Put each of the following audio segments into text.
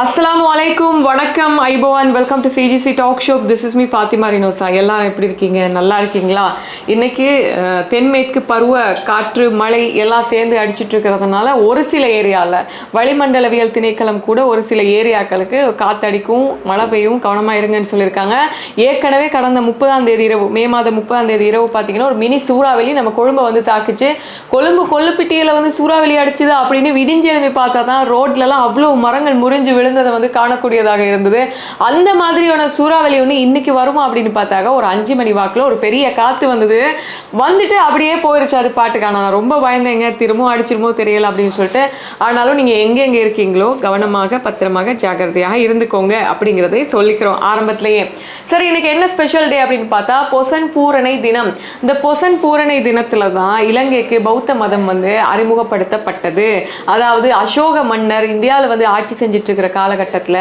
அஸ்ஸலாமு அலைக்கும் வணக்கம். ஐபோ and welcome to CGC talk show this is me Fathima Rinosa எல்லாரும் எப்படி இருக்கீங்க? நல்லா இருக்கீங்களா? இன்னைக்கு தென்மேற்கு பருவ காற்று மழை எல்லாம் சேர்ந்து அடிச்சிட்டு இருக்கிறதுனால ஒரு சில ஏரியாவில் வளிமண்டலவியல் திணைக்களம் கூட ஒரு சில ஏரியாக்களுக்கு காத்தடிக்கும் மழை பெய்யும். கவனமாக இருங்கன்னு சொல்லியிருக்காங்க. ஏற்கனவே கடந்த முப்பதாம் தேதி இரவு மே மாதம் முப்பதாம் தேதி இரவு பார்த்தீங்கன்னா ஒரு மினி சூறாவளி நம்ம கொழும்பை வந்து தாக்குச்சு. கொழும்பு கொல்லுப்பிட்டியில் வந்து சூறாவளி அடிச்சுது அப்படின்னு விடிஞ்சு எழுப்பி பார்த்தா தான் ரோட்லலாம் அவ்வளோ மரங்கள் முறிஞ்சு விழுந்ததை வந்து காணக்கூடியதாக இருந்தது. அந்த மாதிரியான சூறாவளி ஒன்று இன்னைக்கு வருமா அப்படின்னு பார்த்தாக்க ஒரு அஞ்சு மணி வாக்கில் ஒரு பெரிய காற்று வந்தது. வந்துட்டு அப்படியே போயிருச்சு அது பாட்டுக்கான நான் ரொம்ப பயந்தேங்க. திரும்பவும் அடிச்சிருமோ தெரியல அப்படின்னு சொல்லிட்டு. ஆனாலும் நீங்கள் எங்கெங்கே இருக்கீங்களோ கவனமாக பத்திரமாக ஜாக்கிரதையாக இருந்துக்கோங்க அப்படிங்கிறதை சொல்லிக்கிறோம் ஆரம்பத்திலேயே. சரி இன்னைக்கு என்ன ஸ்பெஷல் டே அப்படின்னு பார்த்தா பொசன் பூரணை தினம். இந்த பொசன் பூரணை தினத்துல தான் இலங்கைக்கு பௌத்த மதம் வந்து அறிமுகப்படுத்தப்பட்டது. அதாவது அசோக மன்னர் இந்தியாவில் வந்து ஆட்சி செஞ்சுட்டு இருக்கிற காலகட்டத்தில்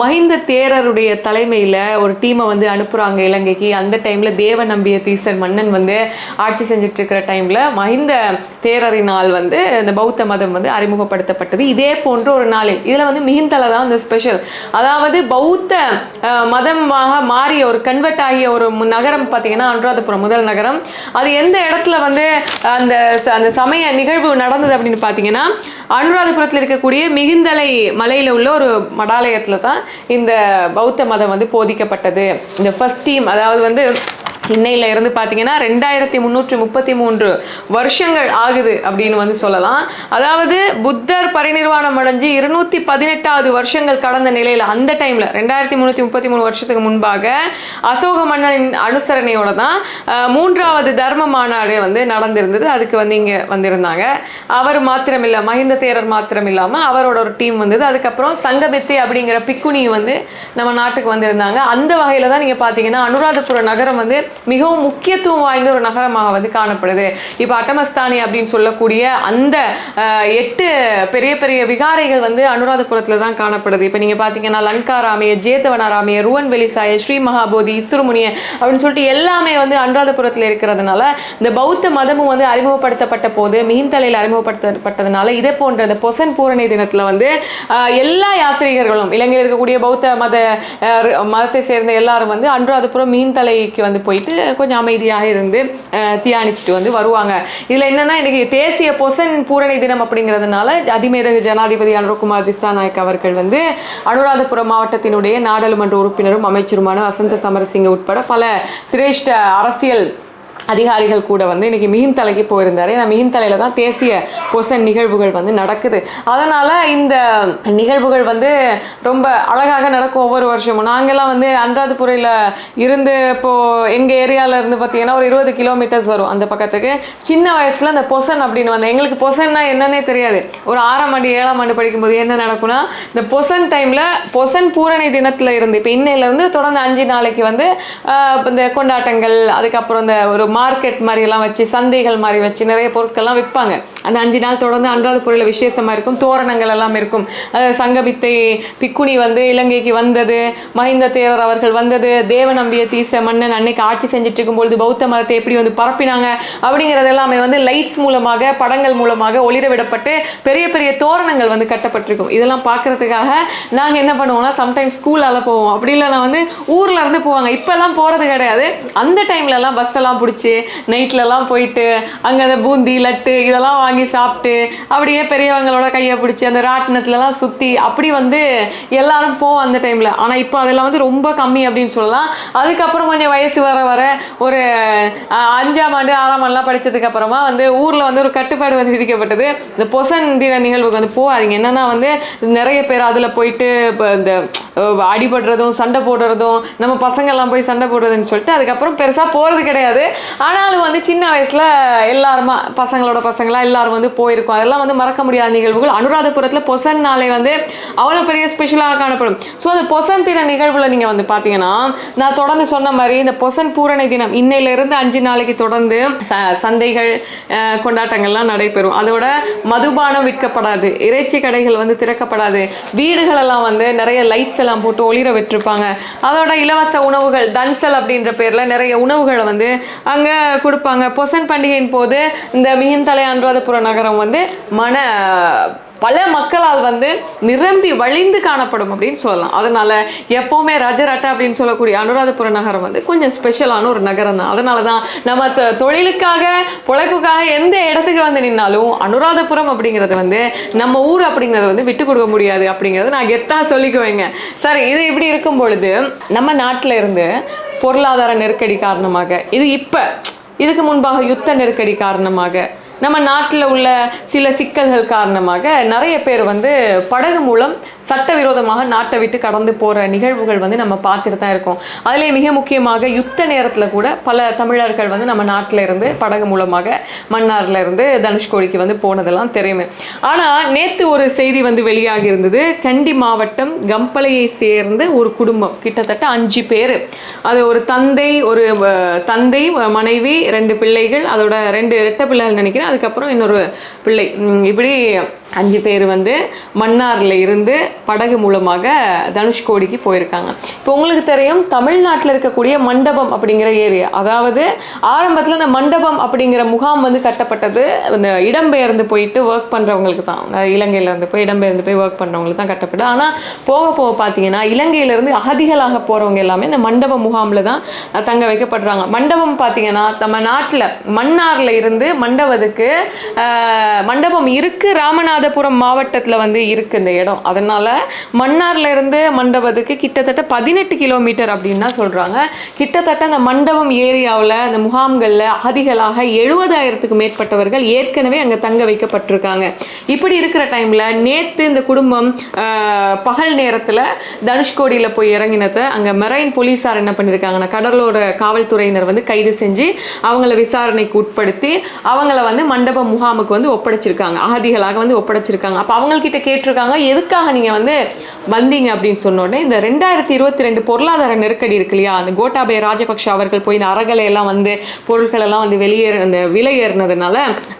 மஹிந்த தேரருடைய தலைமையில் ஒரு டீமை வந்து அனுப்புகிறாங்க இலங்கைக்கு. அந்த டைமில் தேவ நம்பிய தீசன் மன்னன் வந்து ஆட்சி செஞ்சுட்டு இருக்கிற டைமில் மஹிந்த தேரரினால் வந்து இந்த பௌத்த மதம் வந்து அறிமுகப்படுத்தப்பட்டது. இதே போன்ற ஒரு நாளில். இதில் வந்து மிகுந்தல தான் இந்த ஸ்பெஷல் அதாவது பௌத்த மதமாக மாறிய ஒரு கன்வெர்ட் ஆகிய ஒரு நகரம் பார்த்தீங்கன்னா அனுராதபுரம் முதல் நகரம். அது எந்த இடத்துல வந்து அந்த ச- அந்த சமய நிகழ்வு நடந்தது அப்படின்னு பார்த்தீங்கன்னா அனுராதபுரத்தில் இருக்கக்கூடிய மிகுந்தலை மலையில் உள்ள ஒரு மடாலயத்தில் தான் இந்த பௌத்த மதம் வந்து போதிக்கப்பட்டது. இந்த ஃபஸ்ட் டீம் அதாவது வந்து இன்னையில இருந்து பார்த்தீங்கன்னா ரெண்டாயிரத்தி முந்நூற்றி முப்பத்தி மூன்று வருஷங்கள் ஆகுது அப்படின்னு வந்து சொல்லலாம். அதாவது புத்தர் பரிநிர்வாணம் அடைஞ்சு இருநூத்தி பதினெட்டாவது வருஷங்கள் கடந்த நிலையில அந்த டைம்ல ரெண்டாயிரத்தி முந்நூற்றி முப்பத்தி மூணு வருஷத்துக்கு முன்பாக அசோக மன்னனின் அனுசரணையோட தான் மூன்றாவது தர்ம மாநாடு வந்து நடந்திருந்தது. அதுக்கு வந்து இங்க வந்திருந்தாங்க. அவர் மாத்திரமில்ல மஹிந்த தேரர் மாத்திரம் இல்லாம அவரோட ஒரு டீம் வந்தது. அதுக்கப்புறம் சங்கமித்தி அப்படிங்கிற பிக்குனி வந்து நம்ம நாட்டுக்கு வந்திருந்தாங்க. அந்த வகையில தான் நீங்க பாத்தீங்கன்னா அனுராதபுர நகரம் வந்து மிகவும் முக்கியத்துவம் வாய்ந்த ஒரு நகரமாக வந்து காணப்படுது. இப்போ அட்டமஸ்தானி அப்படின்னு சொல்லக்கூடிய அந்த எட்டு பெரிய பெரிய விகாரைகள் வந்து அனுராதபுரத்தில் தான் காணப்படுது. இப்போ நீங்கள் பார்த்தீங்கன்னா லங்கா ராமைய ஜேதவன ராமைய ருவன் வெளிசாய ஸ்ரீ மகாபோதி இசுருமுனிய அப்படின்னு சொல்லிட்டு எல்லாமே வந்து அனுராதபுரத்தில் இருக்கிறதுனால இந்த பௌத்த மதமும் வந்து அறிமுகப்படுத்தப்பட்ட போது மிகிந்தலையில் அறிமுகப்படுத்தப்பட்டதுனால இதே போன்ற இந்த பொசன் பூரணி தினத்தில் வந்து எல்லா யாத்ரீகர்களும் இலங்கையில் இருக்கக்கூடிய பௌத்த மத மதத்தை சேர்ந்த எல்லாரும் வந்து அனுராதபுரம் மீன்தலைக்கு வந்து போய் போயிட்டு கொஞ்சம் அமைதியாக இருந்து தியானிச்சுட்டு வந்து வருவாங்க. இதில் என்னன்னா இன்னைக்கு தேசிய பொசன் பூரணி தினம் அப்படிங்கிறதுனால அதிமேதகு ஜனாதிபதி அனுரகுமார் திசாநாயக் அவர்கள் வந்து அனுராதபுரம் மாவட்டத்தினுடைய நாடாளுமன்ற உறுப்பினரும் அமைச்சருமான வசந்த சமரசிங்க உட்பட பல சிரேஷ்ட அரசியல் அதிகாரிகள் கூட வந்து இன்னைக்கு மிகிந்தலைக்கு போயிருந்தாரு. ஏன்னா மிகிந்தலையில தான் தேசிய பொசன் நிகழ்வுகள் வந்து நடக்குது. அதனால இந்த நிகழ்வுகள் வந்து ரொம்ப அழகாக நடக்கும் ஒவ்வொரு வருஷமும். நாங்கெல்லாம் வந்து அன்றாதபுரையில் இருந்து இப்போ எங்கள் ஏரியால இருந்து பார்த்தீங்கன்னா ஒரு இருபது கிலோமீட்டர்ஸ் வரும் அந்த பக்கத்துக்கு. சின்ன வயசில் அந்த பொசன் அப்படின்னு வந்து எங்களுக்கு பொசன்னா என்னன்னே தெரியாது. ஒரு ஆறாம் ஆண்டு ஏழாம் ஆண்டு படிக்கும்போது என்ன நடக்கும்னா இந்த பொசன் டைமில் பொசன் பூரணி தினத்தில் இருந்து இப்போ இன்னையிலேருந்து தொடர்ந்து அஞ்சு நாளைக்கு வந்து இந்த கொண்டாட்டங்கள் அதுக்கப்புறம் இந்த ஒரு மார்க்கெட் மாதிரி எல்லாம் வச்சு சந்தைகள் மாதிரி வச்சு நிறைய பொருட்கள்லாம் விற்பாங்க. அந்த அஞ்சு நாள் தொடர்ந்து அன்றாதபுரியில் விசேஷமாக இருக்கும் தோரணங்கள் எல்லாம் இருக்கும். சங்கபித்தை பிக்குனி வந்து இலங்கைக்கு வந்தது மஹிந்த தேரர் அவர்கள் வந்தது தேவநம்பிய தீச மன்னன் அன்னைக்கு ஆட்சி செஞ்சுட்டு இருக்கும்பொழுது பௌத்த மதத்தை எப்படி வந்து பரப்பினாங்க அப்படிங்கிறது எல்லாமே வந்து லைட்ஸ் மூலமாக படங்கள் மூலமாக ஒளிர விடப்பட்டு பெரிய பெரிய தோரணங்கள் வந்து கட்டப்பட்டிருக்கும். இதெல்லாம் பார்க்கறதுக்காக நாங்கள் என்ன பண்ணுவோம்னா சம்டைம்ஸ் ஸ்கூலால் போவோம். அப்படி இல்லைனா வந்து ஊரில் இருந்து போவாங்க. இப்போல்லாம் போகிறது கிடையாது. அந்த டைம்லலாம் பஸ்ஸெல்லாம் பஸ் எல்லாம் பிடிச்சி நைட்ல நைட்லலாம் போயிட்டு அங்கே அந்த பூந்தி லட்டு இதெல்லாம் வாங்கி சாப்பிட்டு அப்படியே பெரியவங்களோட கையை பிடிச்சி அந்த ராட்டினத்துலலாம் சுற்றி அப்படி வந்து எல்லாரும் போவோம் அந்த டைமில் ஆனால் இப்போ அதெல்லாம் வந்து ரொம்ப கம்மி அப்படின்னு சொல்லலாம். அதுக்கப்புறம் கொஞ்சம் வயசு வர வர ஒரு அஞ்சாம் ஆண்டு ஆறாம் ஆண்டுலாம் படித்ததுக்கப்புறமா வந்து ஊரில் வந்து ஒரு கட்டுப்பாடு வந்து விதிக்கப்பட்டது. இந்த பொசன் தின நிகழ்வுக்கு வந்து போகாதீங்க. என்னன்னா வந்து நிறைய பேர் அதில் போயிட்டு இப்போ இந்த அடிபடுறதும் சண்டை போடுறதும் நம்ம பசங்கள்லாம் போய் சண்டை போடுறதுன்னு சொல்லிட்டு அதுக்கப்புறம் பெருசாக போகிறது கிடையாது. ஆனாலும் வந்து சின்ன வயசில் எல்லாருமா பசங்களோட பசங்களாக எல்லாரும் வந்து போயிருக்கோம். அதெல்லாம் வந்து மறக்க முடியாத நிகழ்வுகள். அனுராதபுரத்தில் பொசன் நாளை வந்து அவ்வளோ பெரிய ஸ்பெஷலாக காணப்படும். ஸோ அந்த பொசன் தின நிகழ்வில் நீங்கள் வந்து பார்த்தீங்கன்னா நான் தொடர்ந்து சொன்ன மாதிரி இந்த பொசன் பூரணை தினம் இன்னையிலிருந்து அஞ்சு நாளைக்கு தொடர்ந்து சந்தைகள் கொண்டாட்டங்கள்லாம் நடைபெறும். அதோட மதுபானம் விற்கப்படாது. இறைச்சி கடைகள் வந்து திறக்கப்படாது. வீடுகள் எல்லாம் வந்து நிறைய லைட்ஸ் எல்லாம் போட்டு ஒளிர விட்டுருப்பாங்க. அதோட இலவச உணவுகள் தன்சல் அப்படின்ற பேரில் நிறைய உணவுகளை வந்து அங்கே கொடுப்பாங்க. பொசன் பண்டிகையின் போது இந்த மிகிந்தலை அனுராதபுர நகரம் வந்து மன பல மக்களால் வந்து நிரம்பி வழிந்து காணப்படும் அப்படின்னு சொல்லலாம். அதனால எப்பவுமே ராஜராட்டா அப்படின்னு சொல்லக்கூடிய அனுராதபுர நகரம் வந்து கொஞ்சம் ஸ்பெஷலான ஒரு நகரம் தான். அதனால தான் நம்ம தொ- தொழிலுக்காக பொழைப்புக்காக எந்த இடத்துக்கு வந்து நின்னாலும் அனுராதபுரம் அப்படிங்கிறது வந்து நம்ம ஊர் அப்படிங்கிறத வந்து விட்டு கொடுக்க முடியாது அப்படிங்கிறத நான் கெத்தா சொல்லிக்குவேங்க. சரி இது இப்படி இருக்கும் பொழுது நம்ம நாட்டில் இருந்து பொருளாதார நெருக்கடி காரணமாக இது இப்போ இதுக்கு முன்பாக யுத்த நெருக்கடி காரணமாக நம்ம நாட்டில் உள்ள சில சிக்கல்கள் காரணமாக நிறைய பேர் வந்து படகு மூலம் சட்டவிரோதமாக நாட்டை விட்டு கடந்து போகிற நிகழ்வுகள் வந்து நம்ம பார்த்துட்டு தான் இருக்கோம். அதிலே மிக முக்கியமாக யுத்த நேரத்தில் கூட பல தமிழர்கள் வந்து நம்ம நாட்டில் இருந்து படகு மூலமாக மன்னார்ல இருந்து தனுஷ்கோடிக்கு வந்து போனதெல்லாம் தெரியுமே. ஆனால் நேற்று ஒரு செய்தி வந்து வெளியாகி இருந்தது. கண்டி மாவட்டம் கம்பளையை சேர்ந்து ஒரு குடும்பம் கிட்டத்தட்ட அஞ்சு பேர். அது ஒரு தந்தை ஒரு தந்தை மனைவி ரெண்டு பிள்ளைகள் அதோட ரெண்டு ரெட்டை பிள்ளைகள் நினைக்கிறேன். அதுக்கப்புறம் இன்னொரு பிள்ளை. இப்படி அஞ்சு பேர் வந்து மன்னாரில் இருந்து படகு மூலமாக தனுஷ்கோடிக்கு போயிருக்காங்க. இப்போ உங்களுக்கு தெரியும் தமிழ்நாட்டில் இருக்கக்கூடிய மண்டபம் அப்படிங்கிற ஏரியா. அதாவது ஆரம்பத்தில் இந்த மண்டபம் அப்படிங்கிற முகாம் வந்து கட்டப்பட்டது. இந்த இடம்பெயர்ந்து போயிட்டு ஒர்க் பண்ணுறவங்களுக்கு தான். இலங்கையில் இருந்து போய் இடம்பெயர்ந்து போய் ஒர்க் பண்ணுறவங்களுக்கு தான் கட்டப்பட்டது. ஆனால் போக போக பார்த்தீங்கன்னா இலங்கையிலேருந்து அகதிகளாக போகிறவங்க எல்லாமே இந்த மண்டப முகாமில் தான் தங்க வைக்கப்படுறாங்க. மண்டபம் பார்த்தீங்கன்னா நம்ம நாட்டில் மன்னாரில் இருந்து மண்டபத்துக்கு மண்டபம் மண்டபம் இருக்கு ராமநாதபுரம் மாவட்டத்தில் வந்து இருக்கு இந்த இடம். அதனால மன்னார்ல இருந்து மண்டபத்துக்கு கிட்டத்தட்ட பதினெட்டு கிலோமீட்டர் அப்படின்னு தான் சொல்றாங்க. கிட்டத்தட்ட அந்த மண்டபம் ஏரியாவில் அந்த முகாம்களில் அகதிகளாக எழுபதாயிரத்துக்கு மேற்பட்டவர்கள் ஏற்கனவே அங்கே தங்க வைக்கப்பட்டிருக்காங்க. இப்படி இருக்கிற டைம்ல நேற்று இந்த குடும்பம் பகல் நேரத்தில் தனுஷ்கோடியில் போய் இறங்கினதை அங்கே மெரைன் போலீஸார் என்ன பண்ணியிருக்காங்கன்னா கடலோர காவல்துறையினர் வந்து கைது செஞ்சு அவங்கள விசாரணைக்கு உட்படுத்தி அவங்கள வந்து மண்டப முகாமுக்கு வந்து ஒப்படைச்சிருக்காங்க. அகதிகளாக வந்து ஒப்படைச்சிருக்காங்க. அப்போ அவங்கக்கிட்ட கேட்டிருக்காங்க எதுக்காக நீங்கள் வந்து வந்தீங்க? அப்படின்னு சொன்னோடனே இந்த ரெண்டாயிரத்தி இருபத்தி ரெண்டு பொருளாதார நெருக்கடி இருக்கு இல்லையா? அந்த கோட்டாபய ராஜபக்ஷ அவர்கள் போய் இந்த அறகலையெல்லாம் வந்து பொருட்கள் எல்லாம் வந்து வெளியேற அந்த விலை ஏறினதுனால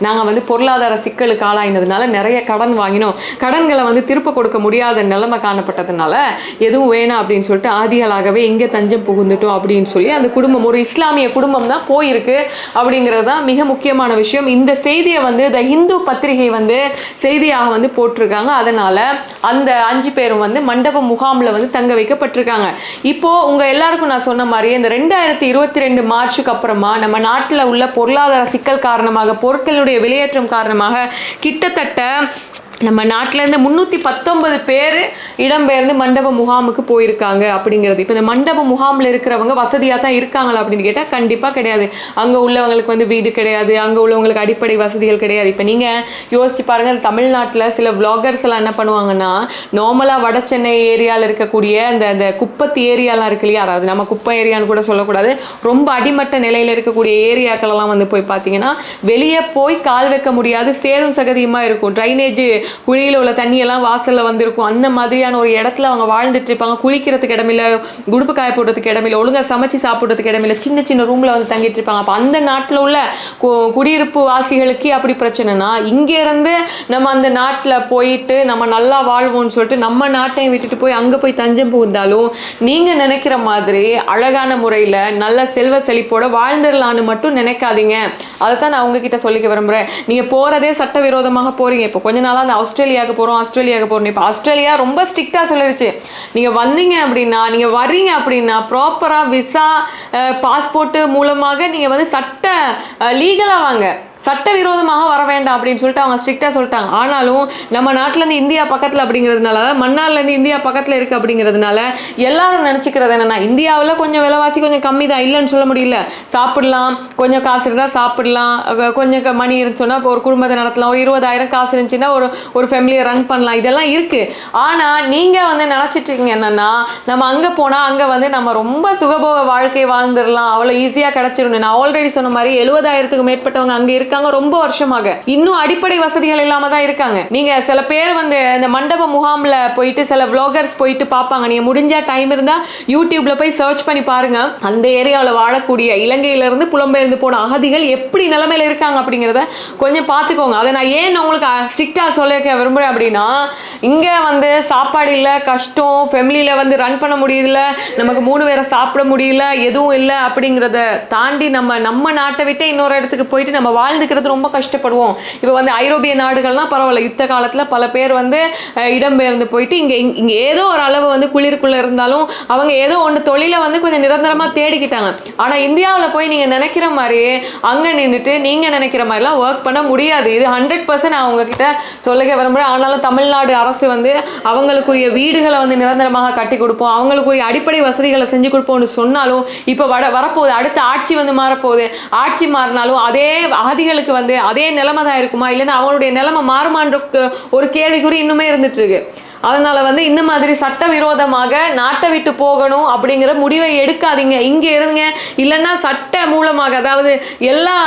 நாங்கள் வந்து பொருளாதார சிக்கலுக்கு ஆளாயினதுனால நிறைய கடன் வாங்கினோம். கடன்களை வந்து திருப்ப கொடுக்க முடியாத நிலைமை காணப்பட்டதுனால எதுவும் வேணாம் அப்படின்னு சொல்லிட்டு ஆதிகளாகவே இங்கே தஞ்சம் புகுந்துட்டோம் அப்படின்னு சொல்லி அந்த குடும்பம் ஒரு இஸ்லாமிய குடும்பம் தான் போயிருக்கு அப்படிங்கிறது தான் மிக முக்கியமான விஷயம். இந்த செய்தியை வந்து த இந்து பத்திரிகை வந்து செய்தி செய்தியாக வந்து போட்டிருக்காங்க. அதனால அந்த அஞ்சு பேரும் வந்து மண்டப முகாமில் வந்து தங்க வைக்கப்பட்டிருக்காங்க. இப்போ உங்க எல்லாருக்கும் நான் சொன்ன மாதிரி இந்த ரெண்டாயிரத்தி இருபத்தி ரெண்டு மார்ச்சுக்கு அப்புறமா நம்ம நாட்டில் உள்ள பொருளாதார சிக்கல் காரணமாக பொருட்களுடைய வெளியேற்றம் காரணமாக கிட்டத்தட்ட நம்ம நாட்டில் இருந்து முந்நூற்றி பத்தொன்பது பேர் இடம்பெயர்ந்து மண்டப முகாமுக்கு போயிருக்காங்க அப்படிங்கிறது. இப்போ இந்த மண்டப முகாமில் இருக்கிறவங்க வசதியாக தான் இருக்காங்களா அப்படின்னு கேட்டால் கண்டிப்பாக கிடையாது. அங்கே உள்ளவங்களுக்கு வந்து வீடு கிடையாது. அங்கே உள்ளவங்களுக்கு அடிப்படை வசதிகள் கிடையாது. இப்போ நீங்கள் யோசிச்சு பாருங்கள் தமிழ்நாட்டில் சில விளாகர்ஸ் எல்லாம் என்ன பண்ணுவாங்கன்னா நார்மலாக வட சென்னை ஏரியாவில் இருக்கக்கூடிய அந்த அந்த குப்பத்து ஏரியாலாம் இருக்கு இல்லையா? அதாவது நம்ம குப்பை ஏரியான்னு கூட சொல்லக்கூடாது. ரொம்ப அடிமட்ட நிலையில் இருக்கக்கூடிய ஏரியாக்களெல்லாம் வந்து போய் பார்த்தீங்கன்னா வெளியே போய் கால் வைக்க முடியாது. சேரும் சகதியுமாக இருக்கும். ட்ரைனேஜ் குழியில் உள்ள தண்ணியெல்லாம் வாசல்ல வந்திருக்கும். அந்த மாதிரியான ஒரு இடத்துல அவங்க வாழ்ந்துட்டு இருப்பாங்க. குளிக்கிறதுக்கு இடமில்ல குடுப்பு காய போடுறதுக்கு இடமில்ல ஒழுங்கா சமைச்சு சாப்பிட்றதுக்கு இடமில்ல சின்ன சின்ன ரூம்ல வந்து தங்கிட்டு இருப்பாங்க. அப்போ அந்த நாட்டில் உள்ள குடியிருப்பு வாசிகளுக்கு அப்படி பிரச்சனைனா இங்க இருந்து நம்ம அந்த நாட்டில் போயிட்டு நம்ம நல்லா வாழ்வோம்னு சொல்லிட்டு நம்ம நாட்டையும் விட்டுட்டு போய் அங்க போய் தஞ்சம் புகுந்தாலும் நீங்க நினைக்கிற மாதிரி அழகான முறையில நல்ல செல்வ செழிப்போட வாழ்ந்துடலான்னு மட்டும் நினைக்காதீங்க. அதை தான் நான் உங்ககிட்ட சொல்லிக்க விரும்புறேன். நீங்க போறதே சட்டவிரோதமாக போறீங்க. இப்போ கொஞ்ச நாளா அந்த ஆஸ்திரேலியாவுக்கு போகிறோம் ஆஸ்திரேலியாவுக்கு போகிறோம் இப்போ ஆஸ்திரேலியா ரொம்ப ஸ்ட்ரிக்டாக சொல்லிருச்சு. நீங்கள் வந்தீங்க அப்படின்னா நீங்கள் வர்றீங்க அப்படின்னா ப்ராப்பராக விசா பாஸ்போர்ட்டு மூலமாக நீங்கள் வந்து சட்ட லீகலாக வாங்க. சட்டவிரோதமாக வர வேண்டாம் அப்படின்னு சொல்லிட்டு அவங்க ஸ்ட்ரிக்டாக சொல்லிட்டாங்க. ஆனாலும் நம்ம நாட்டிலேருந்து இந்தியா பக்கத்தில் அப்படிங்கிறதுனால மன்னார்லேருந்து இந்தியா பக்கத்தில் இருக்குது அப்படிங்கிறதுனால எல்லாரும் நினச்சிக்கிறது என்னென்னா இந்தியாவில் கொஞ்சம் விலைவாசி கொஞ்சம் கம்மி தான் இல்லைன்னு சொல்ல முடியல. சாப்பிடலாம் கொஞ்சம் காசு இருந்தால் சாப்பிடலாம் கொஞ்சம் க- மணி இருந்துச்சுன்னா இப்போ ஒரு குடும்பத்தை நடத்தலாம் ஒரு இருபதாயிரம் காசு இருந்துச்சுன்னா ஒரு ஒரு ஃபேமிலியை ரன் பண்ணலாம் இதெல்லாம் இருக்குது ஆனால் நீங்கள் வந்து நினச்சிட்டு இருக்கீங்க என்னென்னா நம்ம அங்கே போனால் அங்கே வந்து நம்ம ரொம்ப சுகபோக வாழ்க்கை வாழ்ந்துடலாம் அவ்வளோ ஈஸியாக கிடச்சிருந்தேன் நான் ஆல்ரெடி சொன்ன மாதிரி எழுபதாயிரத்துக்கு மேற்பட்டவங்க அங்கே இருக்காங்க ரொம்ப வருஷமாக. இன்னும் அடிப்படை வசதிகள் இல்லாம தான் இருக்காங்க. நீங்க சில பேர் வந்து இந்த மண்டப முகாம்ல போயிட்டு சில விளாகர்ஸ் போயிட்டு பார்ப்பாங்க. நீங்க முடிஞ்ச டைம் இருந்தா யூடியூப்ல போய் சர்ச் பண்ணி பாருங்க. அந்த ஏரியாவில் வாழக்கூடிய இலங்கையில இருந்து புலம்பெயர்ந்து போன அகதிகள் எப்படி நிலைமையில இருக்காங்க அப்படிங்கிறத கொஞ்சம் பார்த்துக்கோங்க. அதை நான் ஏன் உங்களுக்கு ஸ்ட்ரிக்டா சொல்ல விரும்புறேன் அப்படின்னா இங்க வந்து சாப்பாடு இல்லை கஷ்டம் ஃபேமிலியில் வந்து ரன் பண்ண முடியல நமக்கு மூணு பேரை சாப்பிட முடியல எதுவும் இல்லை அப்படிங்கிறத தாண்டி நம்ம நம்ம நாட்டை விட்டு இன்னொரு இடத்துக்கு போயிட்டு நம்ம வாழ்ந்து வாழ்ந்துக்கிறது ரொம்ப கஷ்டப்படுவோம். இப்போ வந்து ஐரோப்பிய நாடுகள்லாம் பரவாயில்ல யுத்த காலத்தில் பல பேர் வந்து இடம்பெயர்ந்து போயிட்டு இங்கே இங்கே ஏதோ ஒரு அளவு வந்து குளிருக்குள்ளே இருந்தாலும் அவங்க ஏதோ ஒன்று தொழிலை வந்து கொஞ்சம் நிரந்தரமாக தேடிக்கிட்டாங்க. ஆனால் இந்தியாவில் போய் நீங்கள் நினைக்கிற மாதிரி அங்கே நின்றுட்டு நீங்கள் நினைக்கிற மாதிரிலாம் ஒர்க் பண்ண முடியாது. இது ஹண்ட்ரட் பர்சன்ட் நான் உங்ககிட்ட சொல்லிக்க விரும்புகிறேன் ஆனாலும் தமிழ்நாடு அரசு வந்து அவங்களுக்குரிய வீடுகளை வந்து நிரந்தரமாக கட்டி கொடுப்போம். அவங்களுக்குரிய அடிப்படை வசதிகளை செஞ்சு கொடுப்போம்னு சொன்னாலும் இப்போ வட வரப்போகுது. அடுத்த ஆட்சி வந்து மாறப்போகுது. ஆட்சி மாறினாலும் அதே அகதிகளுக்கு வந்து அதே நிலைமை தான் இருக்குமா? இல்லைன்னா அவங்களுடைய நிலைமை மாறுமான்ற ஒரு கேள்விக்குறி இன்னுமே இருந்துட்டு இருக்கு அதனால வந்து இந்த மாதிரி சட்டவிரோதமாக நாட்டை விட்டு போகணும் அப்படிங்கிற முடிவை எடுக்காதீங்க. இங்கே இருங்க. இல்லைன்னா சட்ட மூலமாக அதாவது எல்லா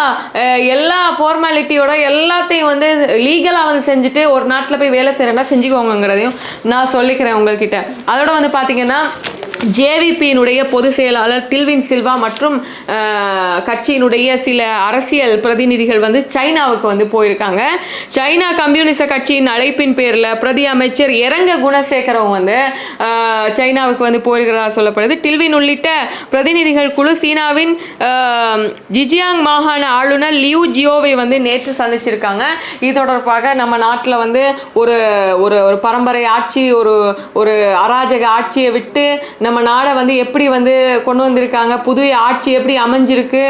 எல்லா ஃபார்மாலிட்டியோட எல்லாத்தையும் வந்து லீகலாக வந்து செஞ்சுட்டு ஒரு நாட்டில் போய் வேலை செய்யறேன்னா செஞ்சுக்கோங்கிறதையும் நான் சொல்லிக்கிறேன் உங்கள்கிட்ட. அதோட வந்து பார்த்தீங்கன்னா ஜேவிபியினுடைய பொதுச் செயலாளர் டில்வின் சில்வா மற்றும் கட்சியினுடைய சில அரசியல் பிரதிநிதிகள் வந்து சைனாவுக்கு வந்து போயிருக்காங்க. சைனா கம்யூனிச கட்சியின் அழைப்பின் பேரில் பிரதி அமைச்சர் இரங்க குணசேகரம் வந்து சைனாவுக்கு வந்து போயிருக்கிறதா சொல்லப்படுது. டில்வின் உள்ளிட்ட பிரதிநிதிகள் குழு சீனாவின் ஜிஜியாங் மாகாண ஆளுநர் லியூ ஜியோவை வந்து நேற்று சந்திச்சிருக்காங்க. இது தொடர்பாக நம்ம நாட்டில் வந்து ஒரு ஒரு ஒரு பரம்பரை ஆட்சி ஒரு ஒரு அராஜக ஆட்சியை விட்டு நம்ம நம்ம நாடை வந்து எப்படி வந்து கொண்டு வந்திருக்காங்க? புதிய ஆட்சி எப்படி அமைஞ்சிருக்கு?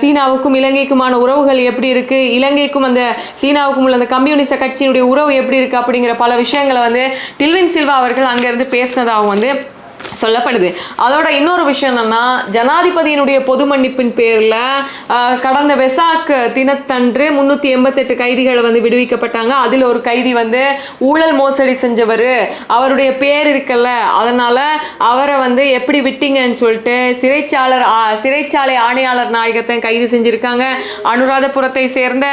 சீனாவுக்கும் இலங்கைக்குமான உறவுகள் எப்படி இருக்கு? இலங்கைக்கும் அந்த சீனாவுக்கும் உள்ள அந்த கம்யூனிச கட்சியினுடைய உறவு எப்படி இருக்கு? அப்படிங்கிற பல விஷயங்களை வந்து டில்வின் சில்வா அவர்கள் அங்கேருந்து பேசினதாகவும் வந்து சொல்லப்படுது. அதோட இன்னொரு விஷயம் என்னன்னா ஜனாதிபதியினுடைய பொது மன்னிப்பின் பேரில் கடந்த வெசாக் தினத்தன்று முந்நூற்றி எண்பத்தெட்டு கைதிகள் வந்து விடுவிக்கப்பட்டாங்க. அதில் ஒரு கைதி வந்து ஊழல் மோசடி செஞ்சவர். அவருடைய பேர் இருக்குல்ல அதனால் அவரை வந்து எப்படி விட்டீங்கன்னு சொல்லிட்டு சிறைச்சாளர் சிறைச்சாலை ஆணையாளர் நாயகத்தை கைது செஞ்சுருக்காங்க. அனுராதபுரத்தை சேர்ந்த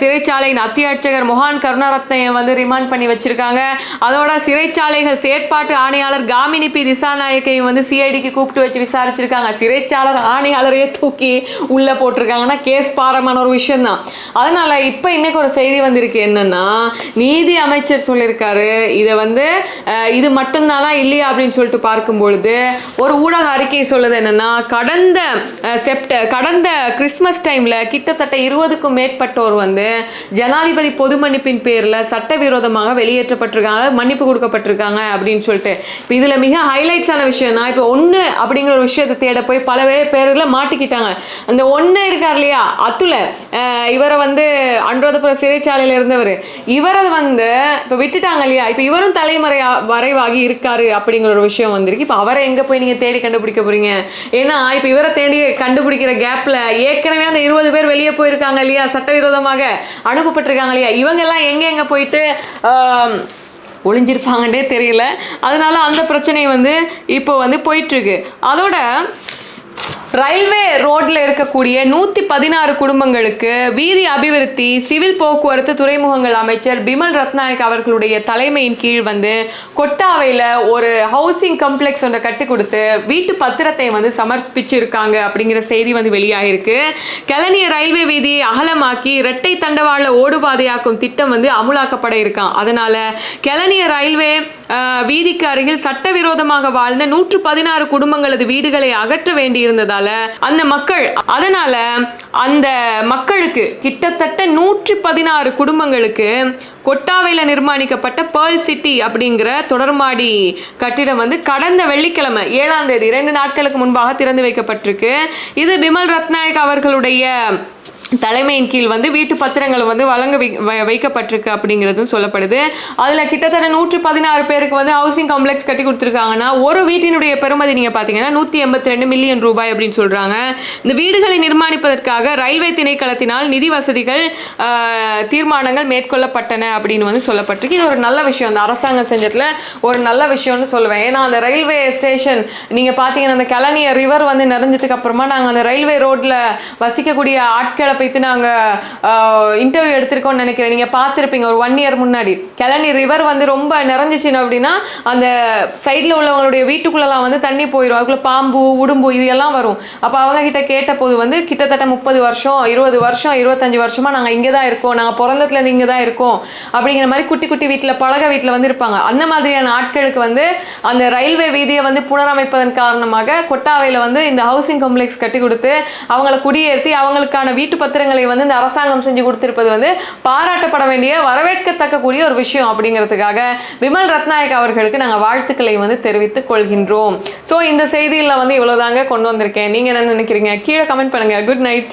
சிறைச்சாலையின் அத்தியட்சகர் மொஹான் கருணாரத்னையை வந்து ரிமாண்ட் பண்ணி வச்சுருக்காங்க. அதோட சிறைச்சாலைகள் செயற்பாட்டு ஆணையாளர் காமினி பி திசாநாயக்கையும் வந்து சிஐடிக்கு கூப்பிட்டு வச்சு விசாரிச்சிருக்காங்க. சிறைச்சாளர் ஆணையாளரையே தூக்கி உள்ளே போட்டிருக்காங்கன்னா கேஸ் பாரமான ஒரு விஷயம் தான் அதனால இப்போ இன்னைக்கு ஒரு செய்தி வந்திருக்கு என்னன்னா நீதி அமைச்சர் சொல்லியிருக்காரு. இதை வந்து இது மட்டும்தானா இல்லையா அப்படின்னு சொல்லிட்டு பார்க்கும் பொழுது ஒரு ஊடக அறிக்கை சொல்லுது என்னன்னா கடந்த செப்ட கடந்த கிறிஸ்மஸ் டைம்ல கிட்டத்தட்ட இருபதுக்கும் மேற்பட்டோர் வந்து ஜனாதிபதி பொது மன்னிப்பின் பேரில் சட்டவிரோதமாக வெளியேற்றப்பட்டிருக்காங்க மன்னிப்பு கொடுக்கப்பட்டிருக்காங்க அப்படின்னு சொல்லிட்டு. இப்போ இதில் மிக ஹைலைட்ஸான விஷயம் தான் இப்போ ஒன்று அப்படிங்கிற ஒரு விஷயத்தை தேட போய் பல பேர் பேர்ல மாட்டிக்கிட்டாங்க. அந்த ஒன்று இருக்கார் இல்லையா? அத்துல இவரை வந்து அன்றாதபுர சிறைச்சாலையில் இருந்தவர். இவரை வந்து இப்போ விட்டுட்டாங்க இல்லையா? இப்போ இவரும் தலைமுறையாக வரைவாகி இருக்காரு அப்படிங்கிற ஒரு விஷயம் வந்திருக்கு. இப்போ அவரை எங்கே போய் நீங்கள் தேடி கண்டுபிடிக்க போறீங்க? ஏன்னா இப்போ இவரை தேடி கண்டுபிடிக்கிற கேப்பில் ஏற்கனவே அந்த இருபது பேர் வெளியே போயிருக்காங்க இல்லையா? சட்டவிரோதமாக அனுப்பப்பட்டிருக்காங்க இல்லையா? இவங்க எல்லாம் எங்கே போயிட்டு ஒளிஞ்சிருப்பாங்கன்னே தெரியல. அதனால அந்த பிரச்சனை வந்து இப்போ வந்து போயிட்டுருக்கு. அதோட ரயில்வே ரோட்ல இருக்கக்கூடிய நூத்தி பதினாறு குடும்பங்களுக்கு வீதி அபிவிருத்தி சிவில் போக்குவரத்து துறைமுகங்கள் அமைச்சர் பிமல் ரத்நாயக் அவர்களுடைய தலைமையின் கீழ் வந்து கொட்டாவையில் ஒரு ஹவுசிங் கம்ப்ளெக்ஸ் ஒன்றை கட்டி கொடுத்து வீட்டு பத்திரத்தை வந்து சமர்ப்பிச்சிருக்காங்க அப்படிங்கிற செய்தி வந்து வெளியாகிருக்கு கிழனிய ரயில்வே வீதியை அகலமாக்கி இரட்டை தண்டவாள ஓடுபாதையாக்கும் திட்டம் வந்து அமுலாக்கப்பட இருக்கான் அதனால கெலனிய ரயில்வே வீதிக்கு அருகில் சட்டவிரோதமாக வாழ்ந்த நூற்று பதினாறு குடும்பங்களது வீடுகளை அகற்ற வேண்டியிருந்ததால் அந்த மக்கள் அதனால அந்த மக்களுக்கு கிட்டத்தட்ட நூற்றி பதினாறு குடும்பங்களுக்கு கொட்டாவையில் நிர்மாணிக்கப்பட்ட பேர்ல் சிட்டி அப்படிங்கிற தொடர்மாடி கட்டிடம் வந்து கடந்த வெள்ளிக்கிழமை ஏழாம் தேதி இரண்டு நாட்களுக்கு முன்பாக திறந்து வைக்கப்பட்டிருக்கு. இது பிமல் ரத்நாயக் அவர்களுடைய தலைமையின் கீழ் வந்து வீட்டு பத்திரங்கள் வந்து வழங்க வைக்கப்பட்டிருக்கு அப்படிங்கிறதும் சொல்லப்படுது. அதில் கிட்டத்தட்ட நூற்றி பதினாறு பேருக்கு வந்து ஹவுசிங் காம்ப்ளெக்ஸ் கட்டி கொடுத்துருக்காங்கன்னா ஒரு வீட்டினுடைய பெறுமதி நீங்கள் பார்த்தீங்கன்னா நூற்றி எண்பத்தி ரெண்டு மில்லியன் ரூபாய் அப்படின்னு சொல்கிறாங்க இந்த வீடுகளை நிர்மாணிப்பதற்காக ரயில்வே திணைக்களத்தினால் நிதி வசதிகள் தீர்மானங்கள் மேற்கொள்ளப்பட்டன அப்படின்னு வந்து சொல்லப்பட்டிருக்கு. இது ஒரு நல்ல விஷயம். இந்த அரசாங்கம் செஞ்சதில் ஒரு நல்ல விஷயம்னு சொல்லுவேன். ஏன்னா அந்த ரயில்வே ஸ்டேஷன் நீங்கள் பார்த்தீங்கன்னா அந்த கிளனிய ரிவர் வந்து நிறைஞ்சதுக்கு அப்புறமா நாங்கள் அந்த ரயில்வே ரோட்டில் வசிக்கக்கூடிய ஆட்களை போய்த்து நாங்கள் இன்டர்வியூ எடுத்திருக்கோம்னு நினைக்கிறேன். நீங்கள் பார்த்துருப்பீங்க ஒரு ஒன் இயர் முன்னாடி. கிளனி ரிவர் வந்து ரொம்ப நிறைஞ்சிச்சின்னு அப்படின்னா அந்த சைடில் உள்ளவங்களுடைய வீட்டுக்குள்ளெல்லாம் வந்து தண்ணி போயிடும் அதுக்குள்ள பாம்பு உடும்பு இது எல்லாம் வரும். அப்போ அவங்க கிட்ட கேட்ட போது வந்து கிட்டத்தட்ட முப்பது வருஷம் இருபது வருஷம் இருபத்தஞ்சு வருஷமா நாங்கள் இங்கே தான் இருக்கோம். நாங்கள் பிறந்ததுலேருந்து இங்கே தான் இருக்கோம். அப்படிங்கிற மாதிரி குட்டி குட்டி வீட்டில் பழக வீட்டில் வந்து இருப்பாங்க. அந்த மாதிரியான ஆட்களுக்கு வந்து அந்த ரயில்வே வீதியை வந்து புனரமைப்பதன் காரணமாக கொட்டாவையில் வந்து இந்த ஹவுசிங் காம்ப்ளெக்ஸ் கட்டி கொடுத்து அவங்கள குடியேற்றி அவங்களுக்கான வீட்டு பத்திரங்களை வந்து இந்த அரசாங்கம் செஞ்சு கொடுத்திருப்பது வந்து பாராட்டப்பட வேண்டிய வரவேற்கத்தக்க கூடிய ஒரு விஷயம் அப்படிங்கிறதுக்காக விமல் ரத்நாயக் அவர்களுக்கு நாங்கள் வாழ்த்துக்களை வந்து தெரிவித்துக் கொள்கின்றோம். ஸோ இந்த செய்தியில் வந்து இவ்வளோதாங்க கொண்டு வந்திருக்கேன். நீங்கள் என்ன நினைக்கிறீங்க? கீழே கமெண்ட் பண்ணுங்க. Good night